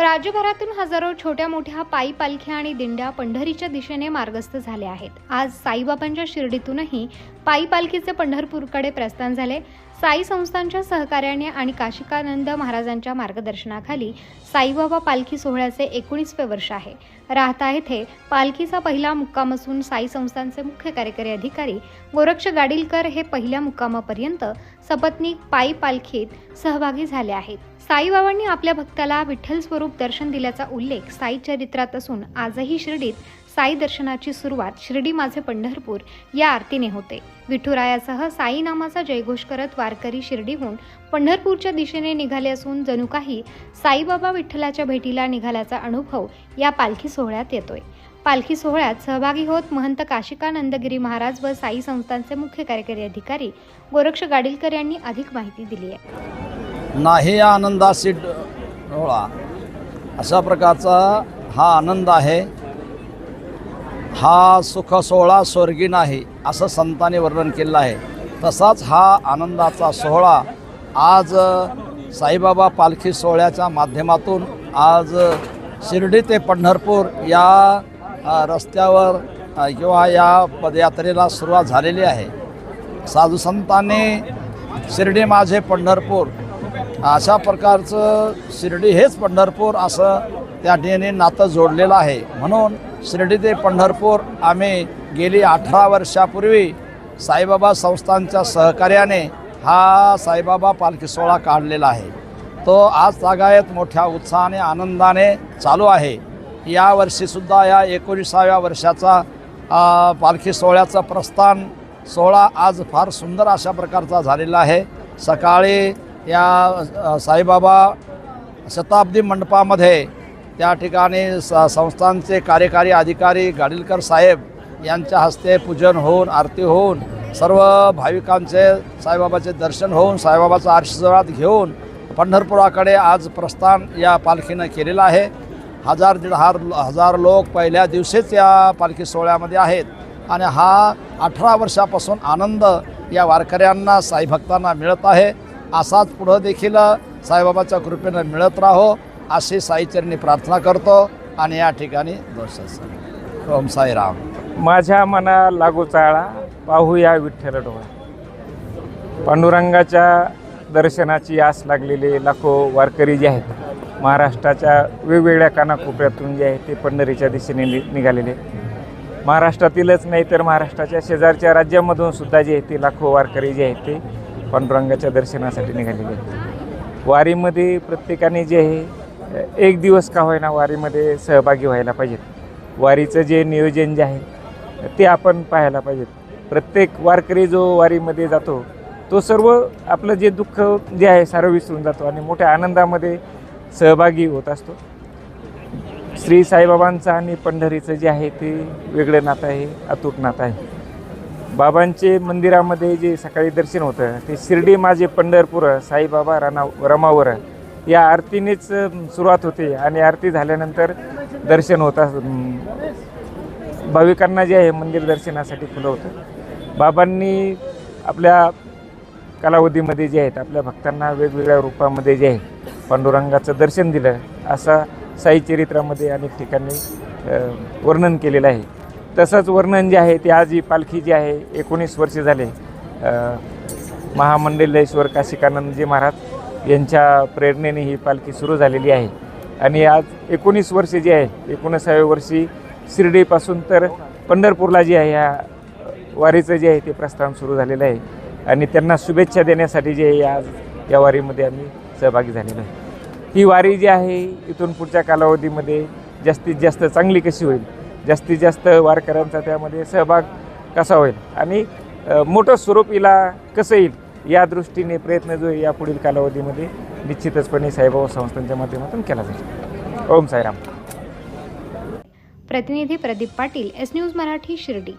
राज्यभरातून हजारो छोट्या मोठ्या पायी पालख्या आणि दिंड्या पंढरीच्या दिशेने मार्गस्थ झाले आहेत. आज साईबाबांच्या शिर्डीतूनही पायी पालखीचे पंढरपूरकडे प्रस्थान झाले. साई संस्थांच्या सहकार्याने आणि काशिकानंद महाराजांच्या मार्गदर्शनाखाली साईबाबा पालखी सोहळ्याचे एकोणीसवे वर्ष आहे. राहता येथे पालखीचा पहिला मुक्काम असून साई संस्थांचे मुख्य कार्यकारी अधिकारी गोरक्ष गाडीलकर हे पहिल्या मुक्कामापर्यंत सपत्नीक पायी पालखीत सहभागी झाले आहेत. साईबाबांनी आपल्या भक्ताला विठ्ठल स्वरूप दर्शन दिल्याचा उल्लेख साई चरित्रात असून आजही शिर्डीत साई दर्शनाची सुरुवात शिर्डी माझे पंढरपूर या आरतीने होते. विठुरायासह साई नामाचा जयघोष करत वारकरी शिर्डीहून पंढरपूरच्या दिशेने निघाले असून जणू काही साईबाबा विठ्ठलाच्या भेटीला निघाल्याचा अनुभव या पालखी सोहळ्यात येतोय. पालखी सोहळ्यात सहभागी होत महंत काशिकानंदगिरी महाराज व साई संस्थांचे मुख्य कार्यकारी अधिकारी गोरक्ष गाडीलकर यांनी अधिक माहिती दिली आहे. नाही या आनंदाशी डोळा. अशा प्रकारचा हा आनंद आहे. हा सुख सोहळा स्वर्गी नाही असं संतांनी वर्णन केलं आहे. तसाच हा आनंदाचा सोहळा आज साईबाबा पालखी सोहळ्याच्या माध्यमातून आज शिर्डी ते पंढरपूर या रस्त्यावर किंवा या पदयात्रेला सुरुवात झालेली आहे. साधू संतांनी शिर्डी माझे पंढरपूर अशा प्रकारचं शिर्डी हेच पंढरपूर असं त्या ठिकाणी नातं जोडलेलं आहे. म्हणून शिर्डी ते पंढरपूर आम्ही गेली अठरा वर्षापूर्वी साईबाबा संस्थांच्या सहकार्याने हा साईबाबा पालखी सोहळा काढलेला आहे. तो आज तागायत मोठ्या उत्साहाने आनंदाने चालू आहे. यावर्षीसुद्धा या एकोणीसाव्या वर्षाचा पालखी सोहळ्याचा प्रस्थान सोहळा आज फार सुंदर अशा प्रकारचा झालेला आहे. सकाळी या साईबाबा शताब्दी मंडपामध्ये त्या ठिकाणी स संस्थांचे कार्यकारी अधिकारी गाडीलकर साहेब यांच्या हस्ते पूजन होऊन आरती होऊन सर्व भाविकांचे साईबाबाचे दर्शन होऊन साईबाबाचा आशीर्वाद घेऊन पंढरपुराकडे आज प्रस्थान या पालखीनं केलेलं आहे. हजार दीड हजार हजार लोक पहिल्या दिवशीच या पालखी सोहळ्यामध्ये आहेत आणि हा अठरा वर्षापासून आनंद या वारकऱ्यांना साईभक्तांना मिळत आहे. असाच पुढं देखील साईबाबाच्या कृपेनं मिळत राहो अशी साईचरणी प्रार्थना करतो आणि या ठिकाणी दोष ओम साईराम. माझ्या मना लागू चाळा पाहूया विठ्ठल डोळा. पांडुरंगाच्या दर्शनाची आस लागलेले लाखो वारकरी जे आहेत महाराष्ट्राच्या वेगवेगळ्या कानाकोपऱ्यातून जे आहे ते पंढरीच्या दिशेने नि निघालेले. महाराष्ट्रातीलच नाही तर महाराष्ट्राच्या शेजारच्या राज्यामधून सुद्धा जे आहे ते लाखो वारकरी जे आहेत ते पांडुरंगाच्या दर्शनासाठी निघालेले आहेत वारीमध्ये प्रत्येकाने जे आहे एक दिवस का होईना वारीमध्ये सहभागी व्हायला पाहिजेत. वारीचं जे नियोजन जे आहे ते आपण पाहायला पाहिजेत. प्रत्येक वारकरी जो वारीमध्ये जातो तो सर्व आपलं जे दुःख जे आहे सारं विसरून जातो आणि मोठ्या आनंदामध्ये सहभागी होत असतो. श्री साईबाबांचं आणि पंढरीचं जे आहे ते वेगळं नातं आहे अतूट नातं आहे. बाबांचे मंदिरामध्ये जे सकाळी दर्शन होतं ते शिर्डी माझे पंढरपूर साईबाबा रणा रमावर या आरतीनेच सुरुवात होते आणि आरती झाल्यानंतर दर्शन होता भाविकांना जे आहे मंदिर दर्शनासाठी खुलं होतं बाबांनी आपल्या कालावधीमध्ये जे आहेत आपल्या भक्तांना वेगवेगळ्या रूपामध्ये जे आहे पांडुरंगाचं दर्शन दिलं असा साई चरित्रामध्ये अनेक ठिकाणी वर्णन केलेलं आहे. तसंच वर्णन जे आहे ते आज ही पालखी जी आहे एकोणीस वर्षे झाले. महामंडलेश्वर काशिकानंदजी महाराज यांच्या प्रेरणेने ही पालखी सुरू झालेली आहे. आणि आज एकोणीस वर्षे जी आहे एकोणीसाव्या वर्षी शिर्डीपासून तर पंढरपूरला जी आहे ह्या वारीचं जे आहे ते प्रस्थान सुरू झालेलं आहे. आणि त्यांना शुभेच्छा देण्यासाठी जे आहे आज या वारीमध्ये आम्ही सहभागी झालेलो आहे. ही वारी जी आहे इथून पुढच्या कालावधीमध्ये जास्तीत जास्त चांगली कशी होईल? जास्तीत जास्त वारकऱ्यांचा त्यामध्ये सहभाग कसा होईल? आणि मोठं स्वरूप हिला कसं येईल? या दृष्टीने प्रयत्न जो या पुढील कालावधीमध्ये निश्चितचपणे साईबाबा संस्थांच्या माध्यमातून केला जाईल. ओम साईराम. प्रतिनिधी प्रदीप पाटील एस न्यूज मराठी शिर्डी.